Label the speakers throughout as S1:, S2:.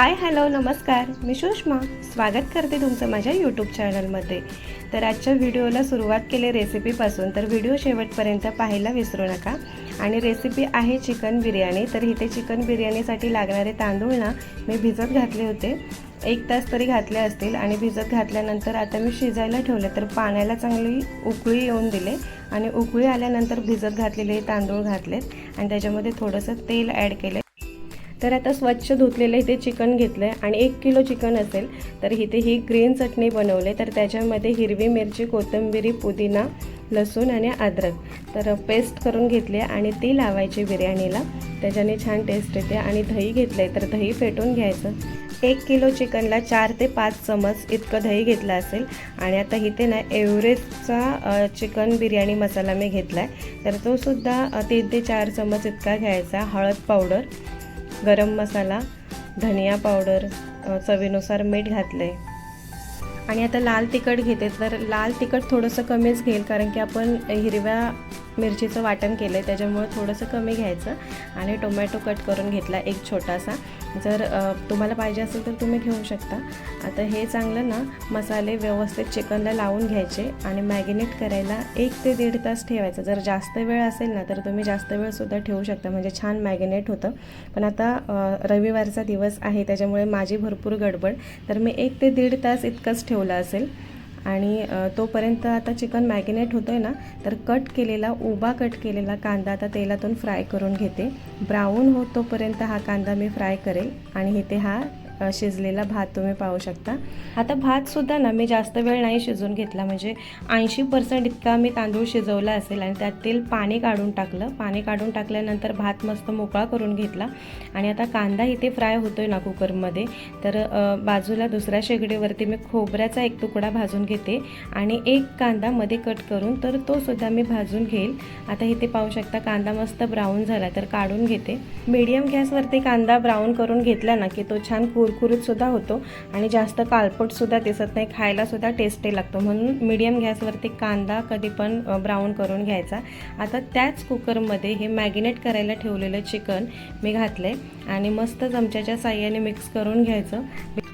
S1: Hi hello नमस्कार. मी सुषमा. स्वागत करते तुमचं माझ्या यूट्यूब चॅनलमध्ये तर आजच्या व्हिडिओला सुरुवात केली रेसिपीपासून तर व्हिडिओ शेवटपर्यंत पाहायला विसरू नका. आणि रेसिपी आहे चिकन बिर्याणी तर इथे चिकन बिर्याणीसाठी लागणारे तांदूळ ना मी भिजत घातले होते. एक तास तरी घातले असतील आणि भिजत घातल्यानंतर आता मी शिजायला ठेवले तर पाण्याला चांगली उकळी येऊन दिले. आणि उकळी आल्यानंतर भिजत घातलेले तांदूळ घातलेत. आणि त्याच्यामध्ये थोडंसं तेल ॲड केलं तर आता स्वच्छ धुतलेलं इथे चिकन घेतलं आहे आणि एक किलो चिकन असेल तर इथे ही ग्रीन चटणी बनवले. तर त्याच्यामध्ये हिरवी मिरची कोथिंबिरी पुदिना लसूण आणि अद्रक. तर पेस्ट करून घेतली आणि ती लावायची बिर्याणीला. त्याच्याने छान टेस्ट येते आणि दही घेतलं आहे तर दही फेटून घ्यायचं. एक किलो चिकनला चार ते पाच चमच इतकं दही घेतलं असेल. आणि आता इथे ना एव्हरेजचा चिकन बिर्याणी मसाला मी घेतला आहे तर तो सुद्धा तीन ते चार चमच इतका घ्यायचा हळद पावडर. गरम मसाला धनिया पावडर चवीनुसार मीठ घातलं आहे आणि आता लाल तिखट घेते तर लाल तिखट थोडंसं कमीच घेईल कारण की आपण हिरव्या मिरचीचं वाटण केलं आहे त्याच्यामुळे थोडंसं कमी घ्यायचं. आणि टोमॅटो कट करून घेतला एक छोटासा. जर तुम्हाला पाहिजे असेल तर तुम्ही घेऊ शकता. आता हे चांगलं ना मसाले व्यवस्थित चिकनला लावून घ्यायचे आणि मॅगिनेट करायला एक ते दीड तास ठेवायचं. जर जास्त वेळ असेल ना तर तुम्ही जास्त वेळसुद्धा ठेवू शकता. म्हणजे छान मॅगिनेट होतं. पण आता रविवारचा दिवस आहे त्याच्यामुळे माझी भरपूर गडबड. तर मी एक ते दीड तास इतकंच ठेवलं असेल. आणि तोपर्यंत आता चिकन मॅगिनेट होतं आहे ना तर कट केलेला उभा कट केलेला कांदा आता तेलातून फ्राय करून घेते. ब्राऊन होत तोपर्यंत हा कांदा मी फ्राय करेल आणि इथे हा शिजलेला भात तुम्ही पाहू शकता. आता भातसुद्धा ना मी जास्त वेळ नाही शिजवून घेतला. म्हणजे ऐंशी पर्सेंट इतका मी तांदूळ शिजवला असेल आणि त्यातील पाणी काढून टाकलं. पाणी काढून टाकल्यानंतर भात मस्त मोकळा करून घेतला. आणि आता कांदा इथे फ्राय होतोय ना कुकरमध्ये. तर बाजूला दुसऱ्या शेगडीवरती मी खोबऱ्याचा एक तुकडा भाजून घेते. आणि एक कांदा मध्ये कट करून तर तो सुद्धा मी भाजून घेईल. आता इथे पाहू शकता कांदा मस्त ब्राऊन झाला तर काढून घेते. मीडियम गॅसवरती कांदा ब्राऊन करून घेतला ना की तो छान कुर सुद्धा होतो आणि जास्त काळपट सुद्धा दिसत नाही खायला सुद्धा टेस्टी लागतो. म्हणून मीडियम गॅसवरती कांदा कधी पण ब्राऊन करून घ्यायचा. आता त्याच कुकरमध्ये हे मॅगिनेट करायला ठेवलेलं चिकन मी घातलंय आणि मस्त चमच्याच्या साह्याने मिक्स करून घ्यायचं.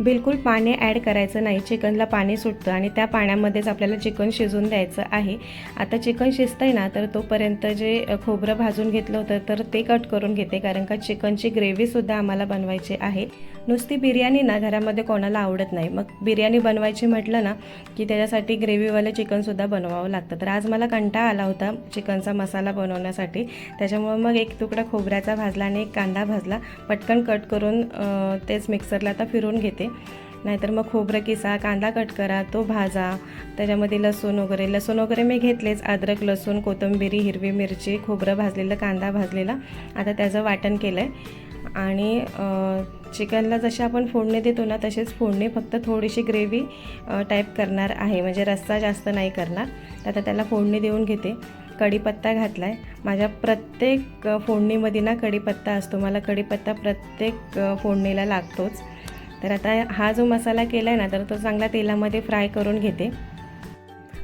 S1: बिलकुल पाणी ॲड करायचं नाही चिकनला पाणी सुटतं आणि त्या पाण्यामध्येच आपल्याला चिकन शिजून द्यायचं आहे. आता चिकन शिजतंय ना तर तोपर्यंत जे खोबरं भाजून घेतलं होतं तर ते कट करून घेते कारण का चिकनची ग्रेव्हीसुद्धा आम्हाला बनवायची आहे. नुसती बिर्याणी ना घरामध्ये कोणाला आवडत नाही. मग बिर्याणी बनवायची म्हटलं ना की त्याच्यासाठी ग्रेव्हीवाले चिकनसुद्धा बनवावं लागतं. तर आज मला कंटाळा आला होता चिकनचा मसाला बनवण्यासाठी. त्याच्यामुळं मग एक तुकडा खोबऱ्याचा भाजला आणि एक कांदा भाजला. पटकन कट करून तेच मिक्सरला आता फिरून घेते. नाहीतर मग खोबरं किसा कांदा कट करा तो भाजा त्याच्यामध्ये लसूण वगैरे. लसूण वगैरे मी घेतलेच अद्रक लसूण कोथिंबिरी हिरवी मिरची खोबरं भाजलेलं कांदा भाजलेला. आता त्याचं वाटण केलं आहे आणि चिकनला जसे आपण फोडणी देतो ना तसेच फोडणी फक्त थोडीशी ग्रेव्ही टाईप करणार आहे. म्हणजे रस्सा जास्त नाही करणार. तर आता त्याला फोडणी देऊन घेते. कढीपत्ता घातला आहे माझ्या प्रत्येक फोडणीमध्ये ना कढीपत्ता असतो. मला कढीपत्ता प्रत्येक फोडणीला लागतोच. तर आता हा जो मसाला केला आहे ना तर तो चांगला तेलामध्ये फ्राय करून घेते.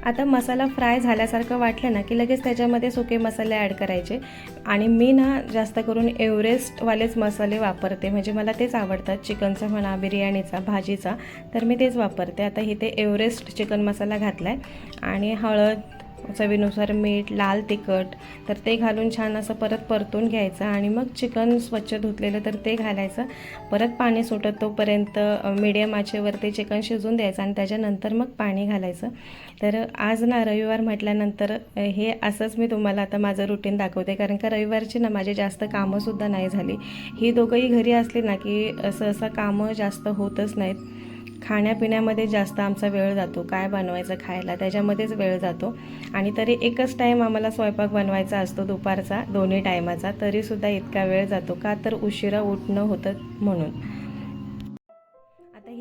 S1: आता मसाला फ्राय झाल्यासारखं वाटलं ना की लगेच त्याच्यामध्ये सुके मसाले ॲड करायचे. आणि मी ना जास्त करून एव्हरेस्टवालेच मसाले वापरते. म्हणजे मला तेच आवडतात चिकनचा म्हणा बिर्याणीचा भाजीचा. तर मी तेच वापरते. आता इथे एव्हरेस्ट चिकन मसाला घातला आहे आणि हळद चवीनुसार मीठ लाल तिखट तर ते घालून छान असं परत परतून घ्यायचं आणि मग चिकन स्वच्छ धुतलेलं तर ते घालायचं. परत पाणी सुटत तोपर्यंत मिडियम आचेवरती चिकन शिजून द्यायचं आणि त्याच्यानंतर मग पाणी घालायचं. तर आज ना रविवार म्हटल्यानंतर हे असंच मी तुम्हाला आता माझं रुटीन दाखवते. कारण का रविवारची ना माझी जास्त कामंसुद्धा नाही झाली. ही दोघंही घरी असली ना की असं असं कामं जास्त होतच नाहीत. खाण्यापिण्यामध्ये जास्त आमचा वेळ जातो काय बनवायचं खायला त्याच्यामध्येच वेळ जातो. आणि तरी एकच टाईम आम्हाला स्वयंपाक बनवायचा असतो दुपारचा दोन्ही टायमाचा तरीसुद्धा इतका वेळ जातो का तर उशिरा उठणं होतं म्हणून.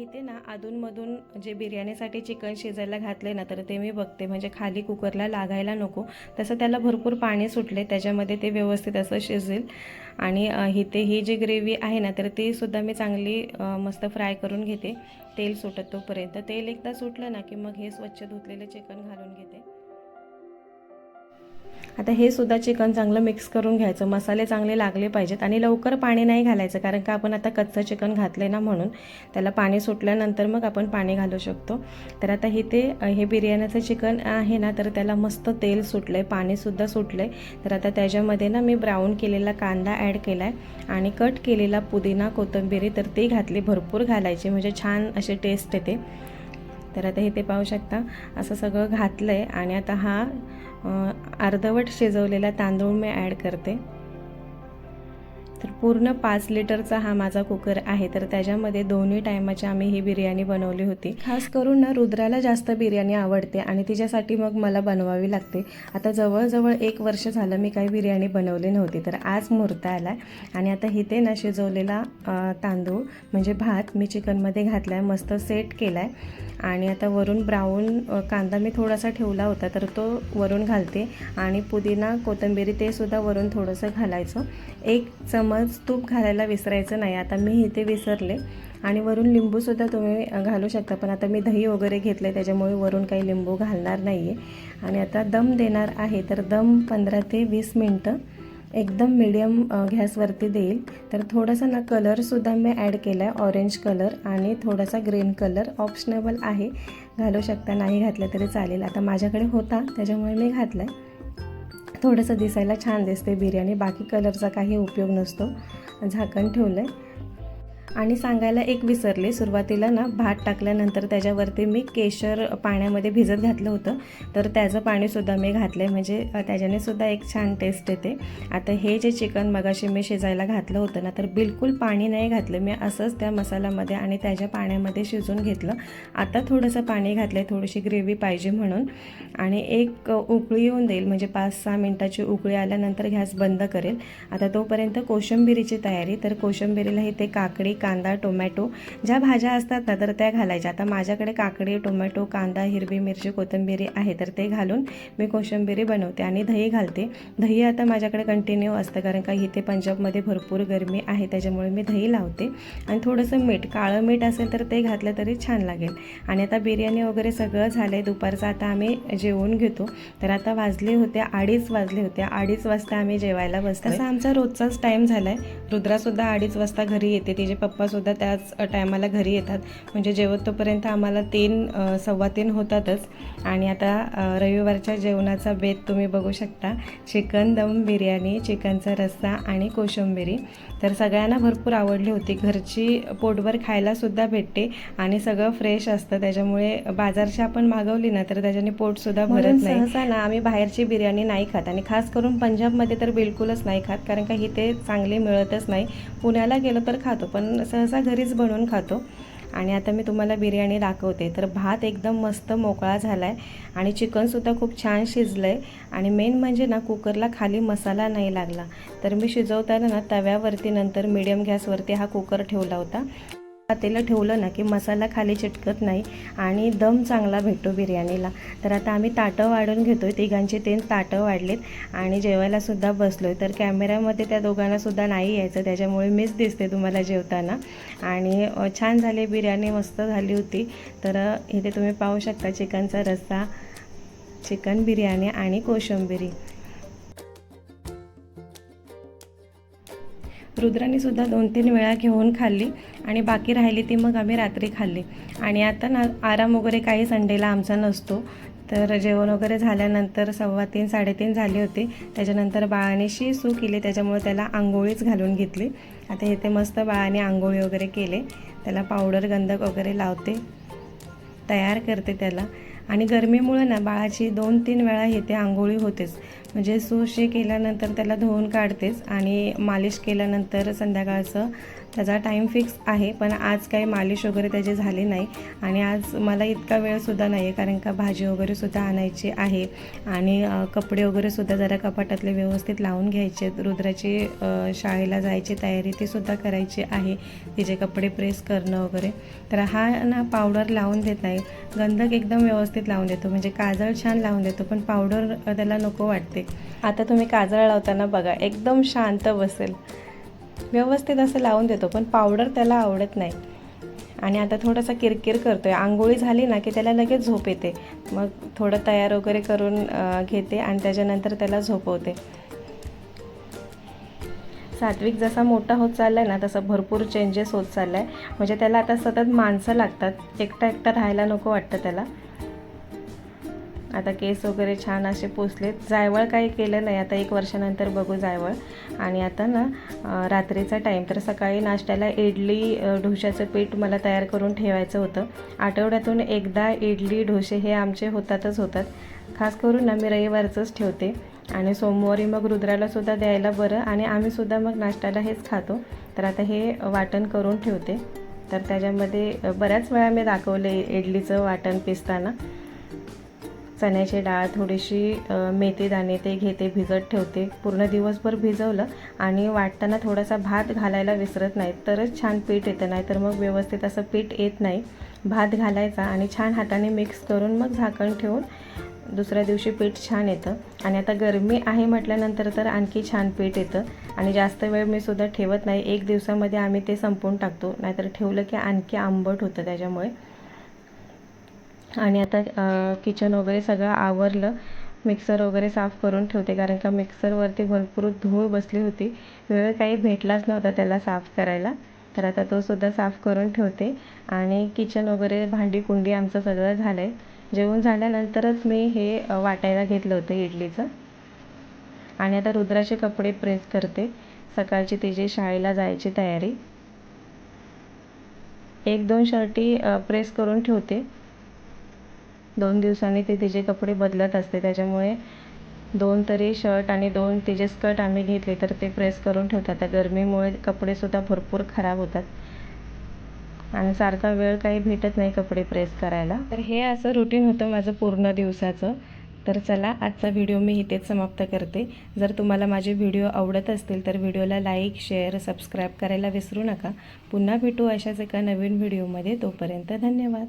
S1: इथे ना अधूनमधून जे बिर्याणीसाठी चिकन शिजायला घातले ना तर ते मी बघते. म्हणजे खाली कुकरला लागायला नको. तसं त्याला भरपूर पाणी सुटले त्याच्यामध्ये ते व्यवस्थित असं शिजेल. आणि इथे ही जी ग्रेव्ही आहे ना तर ती सुद्धा मी चांगली मस्त फ्राय करून घेते. तेल सुटत तोपर्यंत. तेल एकदा सुटलं ना की मग हे स्वच्छ धुतलेले चिकन घालून घेते. आता हे सुद्धा चिकन चांगलं मिक्स करून घ्यायचं. मसाले चांगले लागले पाहिजेत आणि लवकर पाणी नाही घालायचं कारण का आपण आता कच्चं चिकन घातलं ना म्हणून त्याला पाणी सुटल्यानंतर मग आपण पाणी घालू शकतो. तर आता हे ते हे बिर्याणीचं चिकन आहे ना तर त्याला मस्त तेल सुटलं आहे पाणीसुद्धा सुटलं आहे तर आता त्याच्यामध्ये ना मी ब्राऊन केलेला कांदा ॲड केला आहे आणि कट केलेला पुदिना कोथिंबिरी तर ती घातली भरपूर घालायची. म्हणजे छान असे टेस्ट येते. तर आता इथे पाहू शकता. असं सगळं घातलं आहे आणि आता हा अर्धवट शिजवलेला तांदूळ मी ॲड करते. तर पूर्ण पाच लिटरचा हा माझा कुकर आहे. तर त्याच्यामध्ये दोन्ही टायमाची आम्ही ही बिर्याणी बनवली होती. खास करून ना रुद्राला जास्त बिर्याणी आवडते आणि तिच्यासाठी मग मला बनवावी लागते. आता जवळजवळ एक वर्ष झालं मी काही बिर्याणी बनवली नव्हती. तर आज मुहूर्त आला आहे आणि आता इथे ना शिजवलेला तांदूळ म्हणजे भात मी चिकनमध्ये घातला आहे मस्त सेट केला आहे आणि आता वरून ब्राऊन कांदा मी थोडासा ठेवला होता तर तो वरून घालते. आणि पुदिना कोथिंबिरी ते सुद्धा वरून थोडंसं घालायचं. एक चमच तूप घालायला विसरायचं नाही. आता मी इथे विसरले. आणि वरून लिंबूसुद्धा तुम्ही घालू शकता. पण आता मी दही वगैरे घेतलं आहे त्याच्यामुळे वरून काही लिंबू घालणार नाही आहे आणि आता दम देणार आहे तर दम पंधरा ते वीस मिनटं एकदम मिडियम गॅसवरती देईल. तर थोडासा ना कलरसुद्धा मी ॲड केला आहे ऑरेंज कलर आणि थोडासा ग्रीन कलर ऑप्शनेबल आहे. घालू शकता नाही घातलं तरी चालेल. आता माझ्याकडे होता त्याच्यामुळे मी घातला आहे थोडंसं दिसायला छान दिसते बिर्याणी. बाकी कलरचा काही उपयोग नसतो. झाकण ठेवलं आहे आणि सांगायला एक विसरले. सुरुवातीला ना भात टाकल्यानंतर त्याच्यावरती मी केशर पाण्यामध्ये भिजत घातलं होतं. तर त्याचं पाणीसुद्धा मी घातलं आहे म्हणजे त्याच्याने सुद्धा एक छान टेस्ट येते. आता हे जे चिकन मगाशी मी शिजायला घातलं होतं ना तर बिलकुल पाणी नाही घातलं. मी असंच त्या मसाल्यामध्ये आणि त्याच्या पाण्यामध्ये शिजून घेतलं. आता थोडंसं पाणी घातलं आहे थोडीशी ग्रेव्ही पाहिजे म्हणून. आणि एक उकळी येऊन देईल. म्हणजे पाच सहा मिनटाची उकळी आल्यानंतर गॅस बंद करेल. आता तोपर्यंत कोशिंबिरीची तयारी. तर कोशिंबिरीला ते काकडी कांदा टोमॅटो ज्या भाज्या असतात ना तर त्या घालायच्या. आता माझ्याकडे काकडी टोमॅटो कांदा हिरवी मिरची कोथिंबिरी आहे तर ते घालून मी कोशिंबिरी बनवते आणि दही घालते. दही आता माझ्याकडे कंटिन्यू असतं कारण का इथे पंजाबमध्ये भरपूर गरमी आहे त्याच्यामुळे मी दही लावते. आणि थोडंसं मीठ काळं मीठ असेल तर ते घातलं तरी छान लागेल. आणि आता बिर्याणी वगैरे सगळं झालं आहे दुपारचं आता आम्ही जेवून घेतो. तर आता वाजले होते अडीच वाजले होते. अडीच वाजता आम्ही जेवायला बसतो असा आमचा रोजचाच टाईम झाला आहे रुद्रासुद्धा अडीच वाजता घरी येते तिचे पप्पासुद्धा त्याच टायमाला घरी येतात. म्हणजे जेवत तोपर्यंत आम्हाला तीन सव्वा तीन होतातच. आणि आता रविवारच्या जेवणाचा बेत तुम्ही बघू शकता. चिकन दम बिर्याणी चिकनचा रस्सा आणि कोशिंबिरी. तर सगळ्यांना भरपूर आवडली होती. घरची पोटभर खायलासुद्धा भेटते आणि सगळं फ्रेश असतं. त्याच्यामुळे बाजारची आपण मागवली ना तर त्याच्याने पोटसुद्धा भरत नाही. सहसा ना आम्ही बाहेरची बिर्याणी नाही खात. आणि खास करून पंजाबमध्ये तर बिलकुलच नाही खात. कारण का इथे चांगली मिळतच नाही. पुण्याला गेलो तर खातो पण सहसा घरीच बनवून खातो. आणि आता मी तुम्हाला बिर्याणी दाखवते. तर भात एकदम मस्त मोकळा झाला आहे आणि चिकनसुद्धा खूप छान शिजलं आहे आणि मेन म्हणजे ना कुकरला खाली मसाला नाही लागला. तर मी शिजवताना ना तव्यावरती नंतर मिडियम गॅसवरती हा कुकर ठेवला होता. तेला ठेवलं ना की मसाला खाली चिटकत नाही आणि दम चांगला भेटतो बिर्याणीला. तर आता आम्ही ताटं वाढून घेतो आहे तिघांचे तीन ताटं वाढलेत आणि जेवायलासुद्धा बसलो आहे तर कॅमेऱ्यामध्ये त्या दोघांनासुद्धा नाही यायचं त्याच्यामुळे मीच दिसते तुम्हाला जेवताना. आणि छान झाली बिर्याणी मस्त झाली होती. तर इथे तुम्ही पाहू शकता चिकनचा रस्सा चिकन बिर्याणी आणि कोशिंबिरी. रुद्राने सुद्धा दोन तीन वेळा घेऊन खाल्ली. आणि बाकी राहिली ती मग आम्ही रात्री खाल्ली. आणि आता ना आराम वगैरे काही संडेला आमचा नसतो. तर जेवण वगैरे झाल्यानंतर सव्वा तीन साडेतीन झाली होती. त्याच्यानंतर बाळाने शी सू केली त्याच्यामुळे त्याला आंघोळीच घालून घेतली. आता इथे मस्त बाळाने आंघोळी वगैरे केले. त्याला पावडर गंधक वगैरे लावते. तयार करते त्याला. आणि गरमीमुळे ना बाळाची दोन तीन वेळा येते आंघोळी होतेच. म्हणजे सुशी केल्यानंतर त्याला धुवून काढतेच आणि मालिश केल्यानंतर संध्याकाळचं त्याचा टाईम फिक्स आहे पण आज काही मालिश वगैरे त्याची झाली नाही. आणि आज मला इतका वेळसुद्धा नाही आहे कारण का भाजी वगैरेसुद्धा आणायची आहे. आणि कपडे वगैरेसुद्धा जरा कपाटातले व्यवस्थित लावून घ्यायचे. रुद्राची शाळेला जायची तयारी तीसुद्धा करायची आहे. तिचे कपडे प्रेस करणं वगैरे. तर हा ना पावडर लावून देत नाही. गंधक एकदम व्यवस्थित लावून देतो. म्हणजे काजळ छान लावून देतो पण पावडर त्याला नको वाटते. आता तुम्ही काजळ लावताना बघा एकदम शांत बसेल. व्यवस्थित असं लावून देतो पण पावडर त्याला आवडत नाही. आणि आता थोडासा किरकिर करतो आहे आंघोळी झाली ना की त्याला लगेच झोप येते. मग थोडं तयार वगैरे करून घेते आणि त्याच्यानंतर त्याला झोपवते. सात्विक जसा मोठा होत चालला आहे ना तसं भरपूर चेंजेस होत चालला आहे म्हणजे त्याला आता सतत माणसं लागतात. एकटा एकटा राहायला नको वाटतं त्याला. आता केस वगैरे छान असे पोचलेत जायवळ काही केलं नाही. आता एक वर्षानंतर बघू जायवळ. आणि आता ना रात्रीचा टाईम तर सकाळी नाश्त्याला इडली ढोशाचं पीठ मला तयार करून ठेवायचं होतं. आठवड्यातून एकदा इडली डोसे हे आमचे होतातच होतात. खास करून ना मी रविवारचंच ठेवते. आणि सोमवारी मग रुद्रालासुद्धा द्यायला बरं. आणि आम्हीसुद्धा मग नाश्त्याला हेच खातो. तर आता हे वाटण करून ठेवते. तर त्याच्यामध्ये बऱ्याच वेळा मी दाखवले इडलीचं वाटण पिसताना. चण्याची डाळ थोडीशी मेथीदाणे मेथी दाणे ते घेते भिजत ठेवते. पूर्ण दिवसभर भिजवलं आणि वाटताना थोडासा भात घालायला विसरत नाही तरच छान पीठ येतं नाही तर मग व्यवस्थित असं पीठ येत नाही. भात घालायचा आणि छान हाताने मिक्स करून मग झाकण ठेवून दुसऱ्या दिवशी पीठ छान येतं. आणि आता गरमी आहे म्हटल्यानंतर तर आणखी छान पीठ येतं. आणि जास्त वेळ मी सुद्धा ठेवत नाही. एक दिवसामध्ये आम्ही ते संपवून टाकतो. नाहीतर ठेवलं की आणखी आंबट होतं त्याच्यामुळे. आणि आता किचन वगैरे सगळं आवरलं. मिक्सर वगैरे साफ करून ठेवते कारण का मिक्सरवरती भरपूर धूळ बसली होती. वेळ काही भेटलाच नव्हता त्याला साफ करायला. तर आता तो सुद्धा साफ करून ठेवते. आणि किचन वगैरे भांडी कुंडी आमचं सगळं झालं आहे जेवण झाल्यानंतरच मी हे वाटायला घेतलं होतं इडलीचं. आणि आता रुद्राचे कपडे प्रेस करते. सकाळची तिची शाळेला जायची तयारी. एक दोन शर्टी प्रेस करून ठेवते. दोन दिवसांनी ते तिचे कपडे बदलत असते. त्याच्यामुळे दोन तरी शर्ट आणि दोन तिचे स्कर्ट आम्ही घेतले तर ते प्रेस करून ठेवतात. त्या गरमीमुळे कपडेसुद्धा भरपूर खराब होतात. आणि सारखा वेळ काही भेटत नाही कपडे प्रेस करायला. तर हे असं रुटीन होतं माझं पूर्ण दिवसाचं. तर चला आजचा व्हिडिओ मी इथेच समाप्त करते. जर तुम्हाला माझे व्हिडिओ आवडत असतील तर व्हिडिओला लाईक शेअर सबस्क्राईब करायला विसरू नका. पुन्हा भेटू अशाच एका नवीन व्हिडिओमध्ये तोपर्यंत धन्यवाद.